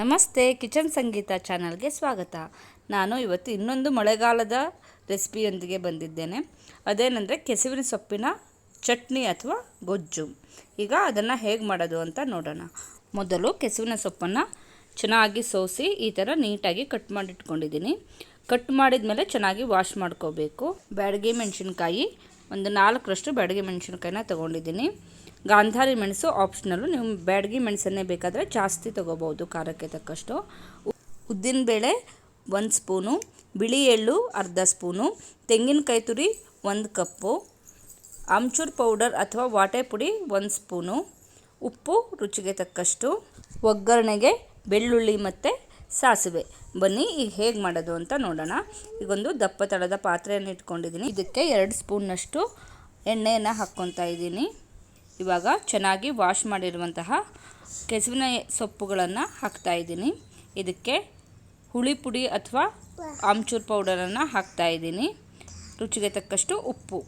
ನಮಸ್ತೆ, ಕಿಚನ್ ಸಂಗೀತ ಚಾನಲ್ಗೆ ಸ್ವಾಗತ. ನಾನು ಇವತ್ತು ಇನ್ನೊಂದು ಮಳೆಗಾಲದ ರೆಸಿಪಿಯೊಂದಿಗೆ ಬಂದಿದ್ದೇನೆ. ಅದೇನೆಂದರೆ ಕೆಸುವಿನ ಸೊಪ್ಪಿನ ಚಟ್ನಿ ಅಥವಾ ಗೊಜ್ಜು. ಈಗ ಅದನ್ನು ಹೇಗೆ ಮಾಡೋದು ಅಂತ ನೋಡೋಣ. ಮೊದಲು ಕೆಸುವಿನ ಸೊಪ್ಪನ್ನು ಚೆನ್ನಾಗಿ ಸೋಸಿ ಈ ಥರ ನೀಟಾಗಿ ಕಟ್ ಮಾಡಿಟ್ಕೊಂಡಿದ್ದೀನಿ. ಕಟ್ ಮಾಡಿದ ಮೇಲೆ ಚೆನ್ನಾಗಿ ವಾಶ್ ಮಾಡ್ಕೋಬೇಕು. ಬ್ಯಾಡಗಿ ಮೆಣಸಿನ್ಕಾಯಿ, ಒಂದು ನಾಲ್ಕರಷ್ಟು ಬ್ಯಾಡಗಿ ಮೆಣಸಿನ್ಕಾಯಿನ ತೊಗೊಂಡಿದ್ದೀನಿ. ಗಾಂಧಾರಿ ಮೆಣಸು ಆಪ್ಷನಲ್ಲು ನೀವು ಬ್ಯಾಡಗಿ ಮೆಣಸನ್ನೇ ಬೇಕಾದರೆ ಜಾಸ್ತಿ ತೊಗೋಬೋದು, ಖಾರಕ್ಕೆ ತಕ್ಕಷ್ಟು. ಉದ್ದಿನಬೇಳೆ ಒಂದು ಸ್ಪೂನು, ಬಿಳಿ ಎಳ್ಳು ಅರ್ಧ ಸ್ಪೂನು, ತೆಂಗಿನಕಾಯಿ ತುರಿ ಒಂದು ಕಪ್ಪು ಆಮ್ಚೂರ್ ಪೌಡರ್ ಅಥವಾ ವಾಟೆ ಪುಡಿ ಒಂದು ಸ್ಪೂನು, ಉಪ್ಪು ರುಚಿಗೆ ತಕ್ಕಷ್ಟು, ಒಗ್ಗರಣೆಗೆ ಬೆಳ್ಳುಳ್ಳಿ ಮತ್ತು ಸಾಸಿವೆ. ಬನ್ನಿ, ಈಗ ಹೇಗೆ ಮಾಡೋದು ಅಂತ ನೋಡೋಣ. ಈಗೊಂದು ದಪ್ಪ ತಳದ ಪಾತ್ರೆಯನ್ನು ಇಟ್ಕೊಂಡಿದ್ದೀನಿ. ಇದಕ್ಕೆ ಎರಡು ಸ್ಪೂನ್ನಷ್ಟು ಎಣ್ಣೆಯನ್ನು ಹಾಕ್ಕೊತಾ ಇದ್ದೀನಿ. ಇವಾಗ ಚೆನ್ನಾಗಿ ವಾಶ್ ಮಾಡಿರುವಂತಹ ಕೆಸುವಿನ ಸೊಪ್ಪುಗಳನ್ನು ಹಾಕ್ತಾ ಇದ್ದೀನಿ. ಇದಕ್ಕೆ ಹುಳಿ ಪುಡಿ ಅಥವಾ ಆಮ್ಚೂರ್ ಪೌಡರನ್ನು ಹಾಕ್ತಾ ಇದ್ದೀನಿ. ರುಚಿಗೆ ತಕ್ಕಷ್ಟು ಉಪ್ಪು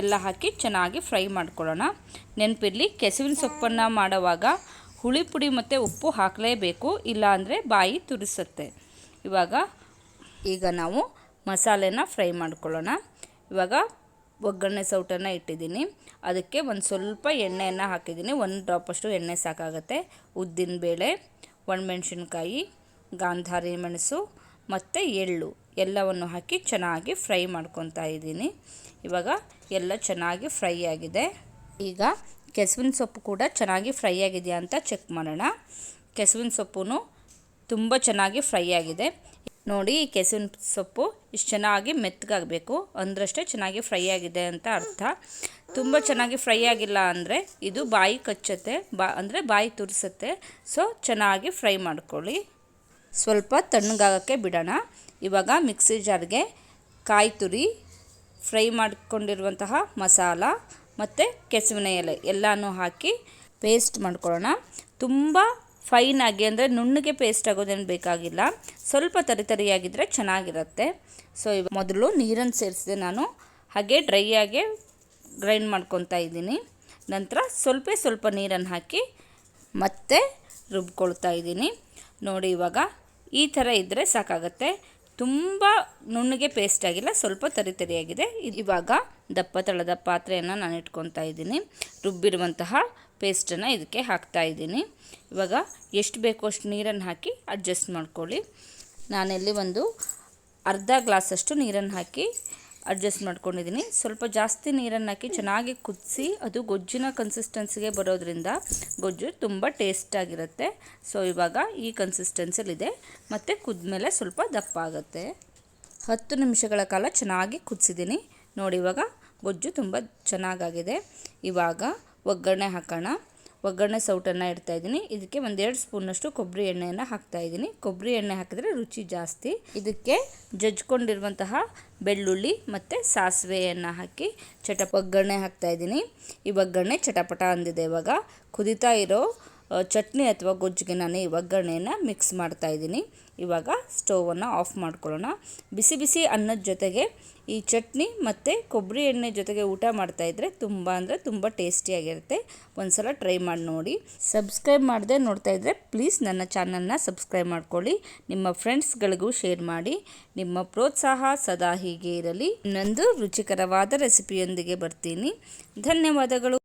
ಎಲ್ಲ ಹಾಕಿ ಚೆನ್ನಾಗಿ ಫ್ರೈ ಮಾಡ್ಕೊಳ್ಳೋಣ. ನೆನಪಿರಲಿ, ಕೆಸುವಿನ ಸೊಪ್ಪನ್ನು ಮಾಡುವಾಗ ಹುಳಿ ಪುಡಿ ಮತ್ತು ಉಪ್ಪು ಹಾಕಲೇಬೇಕು ಇಲ್ಲಾಂದರೆ ಬಾಯಿ ತುರಿಸುತ್ತೆ. ಇವಾಗ ಈಗ ನಾವು ಮಸಾಲೆನ ಫ್ರೈ ಮಾಡ್ಕೊಳ್ಳೋಣ. ಇವಾಗ ಒಗ್ಗರಣೆ ಸೌಟನ್ನು ಇಟ್ಟಿದ್ದೀನಿ. ಅದಕ್ಕೆ ಒಂದು ಸ್ವಲ್ಪ ಎಣ್ಣೆಯನ್ನು ಹಾಕಿದ್ದೀನಿ. ಒಂದು ಡ್ರಾಪಷ್ಟು ಎಣ್ಣೆ ಸಾಕಾಗುತ್ತೆ. ಉದ್ದಿನಬೇಳೆ ಒಣಮೆಣ್ಸಿನ್ಕಾಯಿ, ಗಾಂಧಾರಿ ಮೆಣಸು ಮತ್ತು ಎಳ್ಳು ಎಲ್ಲವನ್ನು ಹಾಕಿ ಚೆನ್ನಾಗಿ ಫ್ರೈ ಮಾಡ್ಕೊತಾ ಇದ್ದೀನಿ. ಇವಾಗ ಎಲ್ಲ ಚೆನ್ನಾಗಿ ಫ್ರೈ ಆಗಿದೆ. ಈಗ ಕೆಸುವಿನ ಸೊಪ್ಪು ಕೂಡ ಚೆನ್ನಾಗಿ ಫ್ರೈ ಆಗಿದೆಯಾ ಅಂತ ಚೆಕ್ ಮಾಡೋಣ. ಕೆಸುವಿನ ಸೊಪ್ಪು ತುಂಬ ಚೆನ್ನಾಗಿ ಫ್ರೈ ಆಗಿದೆ. ನೋಡಿ ಈ ಕೆಸುವಿನ ಸೊಪ್ಪು ಇಷ್ಟು ಚೆನ್ನಾಗಿ ಮೆತ್ತಗಾಗಬೇಕು. ಅಂದ್ರಷ್ಟೇ ಚೆನ್ನಾಗಿ ಫ್ರೈ ಆಗಿದೆ ಅಂತ ಅರ್ಥ. ತುಂಬ ಚೆನ್ನಾಗಿ ಫ್ರೈ ಆಗಿಲ್ಲ ಅಂದರೆ ಇದು ಬಾಯಿ ಕಚ್ಚುತ್ತೆ, ಬಾ ಅಂದರೆ ಬಾಯಿ ತುರಿಸುತ್ತೆ. ಸೊ, ಚೆನ್ನಾಗಿ ಫ್ರೈ ಮಾಡ್ಕೊಳ್ಳಿ. ಸ್ವಲ್ಪ ತಣ್ಣಗಾಗೋಕ್ಕೆ ಬಿಡೋಣ. ಇವಾಗ ಮಿಕ್ಸಿ ಜಾರ್ಗೆ ಕಾಯಿ ತುರಿ, ಫ್ರೈ ಮಾಡಿಕೊಂಡಿರುವಂತಹ ಮಸಾಲ ಮತ್ತು ಕೆಸುವಿನ ಎಲೆ ಎಲ್ಲನೂ ಹಾಕಿ ಪೇಸ್ಟ್ ಮಾಡ್ಕೊಳ್ಳೋಣ. ತುಂಬ ಫೈನಾಗಿ ಅಂದರೆ ನುಣ್ಣಗೆ ಪೇಸ್ಟ್ ಆಗೋದೇನು ಬೇಕಾಗಿಲ್ಲ. ಸ್ವಲ್ಪ ತರಿ ತರಿಯಾಗಿದ್ದರೆ ಚೆನ್ನಾಗಿರುತ್ತೆ. ಸೊ ಇವಾಗ ಮೊದಲು ನೀರನ್ನು ಸೇರಿಸಿದೆ ನಾನು. ಹಾಗೆ ಡ್ರೈಯಾಗೆ ಗ್ರೈಂಡ್ ಮಾಡ್ಕೊತಾ ಇದ್ದೀನಿ. ನಂತರ ಸ್ವಲ್ಪ ಸ್ವಲ್ಪ ನೀರನ್ನು ಹಾಕಿ ಮತ್ತೆ ರುಬ್ಕೊಳ್ತಾ ಇದ್ದೀನಿ. ನೋಡಿ ಇವಾಗ ಈ ಥರ ಇದ್ದರೆ ಸಾಕಾಗತ್ತೆ. ತುಂಬ ನುಣ್ಣಗೆ ಪೇಸ್ಟ್ ಆಗಿಲ್ಲ, ಸ್ವಲ್ಪ ತರಿ ತರಿಯಾಗಿದೆ. ಇವಾಗ ದಪ್ಪ ತಳದ ಪಾತ್ರೆಯನ್ನು ನಾನು ಇಟ್ಕೊತಾ ಇದ್ದೀನಿ. ರುಬ್ಬಿರುವಂತಹ ಪೇಸ್ಟನ್ನು ಇದಕ್ಕೆ ಹಾಕ್ತಾ ಇದ್ದೀನಿ. ಇವಾಗ ಎಷ್ಟು ಬೇಕೋ ಅಷ್ಟು ನೀರನ್ನು ಹಾಕಿ ಅಡ್ಜಸ್ಟ್ ಮಾಡ್ಕೊಳ್ಳಿ. ನಾನೆಲ್ಲಿ ಒಂದು ಅರ್ಧ ಗ್ಲಾಸಷ್ಟು ನೀರನ್ನು ಹಾಕಿ ಅಡ್ಜಸ್ಟ್ ಮಾಡ್ಕೊಂಡಿದ್ದೀನಿ. ಸ್ವಲ್ಪ ಜಾಸ್ತಿ ನೀರನ್ನು ಹಾಕಿ ಚೆನ್ನಾಗಿ ಕುದಿಸಿ, ಅದು ಗೊಜ್ಜಿನ ಕನ್ಸಿಸ್ಟೆನ್ಸಿಗೆ ಬರೋದ್ರಿಂದ ಗೊಜ್ಜು ತುಂಬ ಟೇಸ್ಟಾಗಿರುತ್ತೆ ಸೊ ಇವಾಗ ಈ ಕನ್ಸಿಸ್ಟೆನ್ಸಲ್ಲಿದೆ ಮತ್ತು ಕುದ್ಮೇಲೆ ಸ್ವಲ್ಪ ದಪ್ಪ ಆಗುತ್ತೆ. ಹತ್ತು ನಿಮಿಷಗಳ ಕಾಲ ಚೆನ್ನಾಗಿ ಕುದಿಸಿದ್ದೀನಿ. ನೋಡಿ, ಇವಾಗ ಗೊಜ್ಜು ತುಂಬ ಚೆನ್ನಾಗಾಗಿದೆ. ಇವಾಗ ಒಗ್ಗರಣೆ ಹಾಕೋಣ. ಒಗ್ಗರಣೆ ಸೌಟನ್ನು ಇಡ್ತಾಯಿದ್ದೀನಿ ಇದಕ್ಕೆ ಒಂದೆರಡು ಸ್ಪೂನಷ್ಟು ಕೊಬ್ಬರಿ ಎಣ್ಣೆಯನ್ನು ಹಾಕ್ತಾಯಿದ್ದೀನಿ ಕೊಬ್ಬರಿ ಎಣ್ಣೆ ಹಾಕಿದ್ರೆ ರುಚಿ ಜಾಸ್ತಿ. ಇದಕ್ಕೆ ಜಜ್ಕೊಂಡಿರುವಂತಹ ಬೆಳ್ಳುಳ್ಳಿ ಮತ್ತು ಸಾಸಿವೆಯನ್ನು ಹಾಕಿ ಚಟ ಒಗ್ಗರಣೆ ಹಾಕ್ತಾಯಿದ್ದೀನಿ ಈ ಒಗ್ಗರಣೆ ಚಟಪಟ ಅಂದಿದೆ ಇವಾಗ. ಕುದಿತಾ ಇರೋ ಚಟ್ನಿ ಅಥವಾ ಗೊಜ್ಜಿಗೆ ನಾನು ಈ ಒಗ್ಗರಣೆಯನ್ನು ಮಿಕ್ಸ್ ಮಾಡ್ತಾ ಇದ್ದೀನಿ. ಇವಾಗ ಸ್ಟೋವನ್ನು ಆಫ್ ಮಾಡ್ಕೊಳ್ಳೋಣ. ಬಿಸಿ ಬಿಸಿ ಅನ್ನದ ಜೊತೆಗೆ ಈ ಚಟ್ನಿ ಮತ್ತು ಕೊಬ್ಬರಿ ಎಣ್ಣೆ ಜೊತೆಗೆ ಊಟ ಮಾಡ್ತಾಯಿದ್ರೆ ತುಂಬ ಅಂದರೆ ತುಂಬ ಟೇಸ್ಟಿಯಾಗಿರುತ್ತೆ ಒಂದ್ಸಲ ಟ್ರೈ ಮಾಡಿ ನೋಡಿ. ಸಬ್ಸ್ಕ್ರೈಬ್ ಮಾಡದೆ ನೋಡ್ತಾ ಇದ್ದರೆ ಪ್ಲೀಸ್ ನನ್ನ ಚಾನಲ್ನ ಸಬ್ಸ್ಕ್ರೈಬ್ ಮಾಡ್ಕೊಳ್ಳಿ. ನಿಮ್ಮ ಫ್ರೆಂಡ್ಸ್ಗಳಿಗೂ ಶೇರ್ ಮಾಡಿ. ನಿಮ್ಮ ಪ್ರೋತ್ಸಾಹ ಸದಾ ಹೀಗೆ ಇರಲಿ. ಇನ್ನೊಂದು ರುಚಿಕರವಾದ ರೆಸಿಪಿಯೊಂದಿಗೆ ಬರ್ತೀನಿ. ಧನ್ಯವಾದಗಳು.